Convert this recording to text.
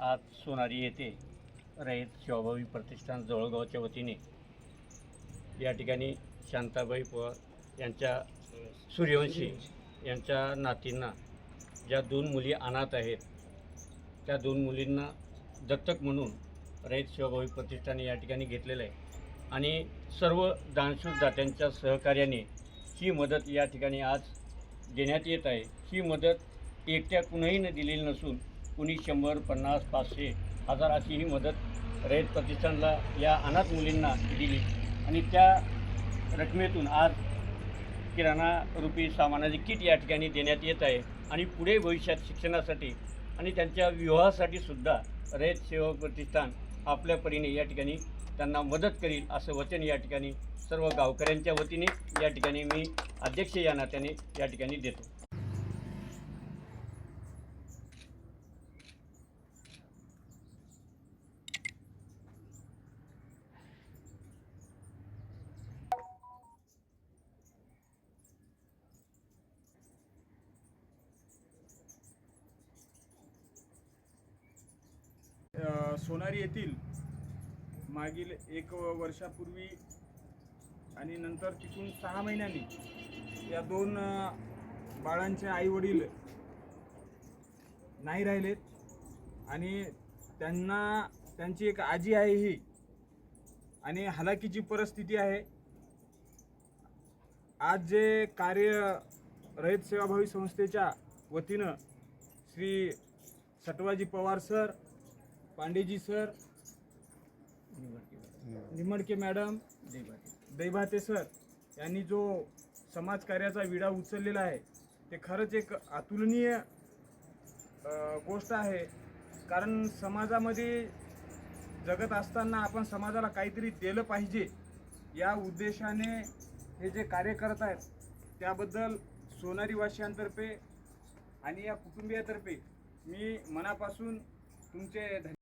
आज सोनारी येथे रयत शिवाभावी प्रतिष्ठान जवळगावच्या वतीने या ठिकाणी शांताबाई पवार यांच्या सूर्यवंशी यांच्या नातींना ज्या दोन मुली अनाथ आहेत त्या दोन मुलींना दत्तक म्हणून रयत शिवाभावी प्रतिष्ठाने या ठिकाणी घेतलेलं आहे. आणि सर्व दानशूर दात्यांच्या सहकार्याने ही मदत या ठिकाणी आज देण्यात येत आहे. ही मदत एकट्या कुणाही न दिलेली नसून कुणी शंभर पन्नास पाचशे हजार अशी ही मदत रयत प्रतिष्ठानला या अनाथ मुलींना दिली. आणि त्या रकमेतून आज किराणा रुपी सामानाचे किट या ठिकाणी देण्यात येत आहे. आणि पुढे भविष्यात शिक्षणासाठी आणि त्यांच्या विवाहासाठी सुद्धा रयत सेवा प्रतिष्ठान आपल्या परीने या ठिकाणी त्यांना मदत करील असं वचन या ठिकाणी सर्व गावकऱ्यांच्या वतीने या ठिकाणी मी अध्यक्ष या नात्याने या ठिकाणी देतो. सोनारी येथील मागील एक वर्षापूर्वी आणि नंतर तिथून सहा महिन्यांनी या दोन बाळांचे आई वडील नाही राहिलेत आणि त्यांना त्यांची एक आजी आहे ही आणि हलाकीची परिस्थिती आहे. आज जे कार्य रयत सेवाभावी संस्थेच्या वतीनं Shri Satwaji Pawar sir Pandeji sir Nimdake madam Daibhate sir यांनी जो समाजकार्याचा विडा उचललेला आहे ते खरंच एक अतुलनीय गोष्ट आहे. कारण समाजामध्ये जगत असताना आपण समाजाला काहीतरी दिलं पाहिजे या उद्देशाने हे जे कार्य करत आहेत त्याबद्दल सोनारी वाशियांतर्फे आणि या कुटुंबियातर्फे मी मनापासून तुमचे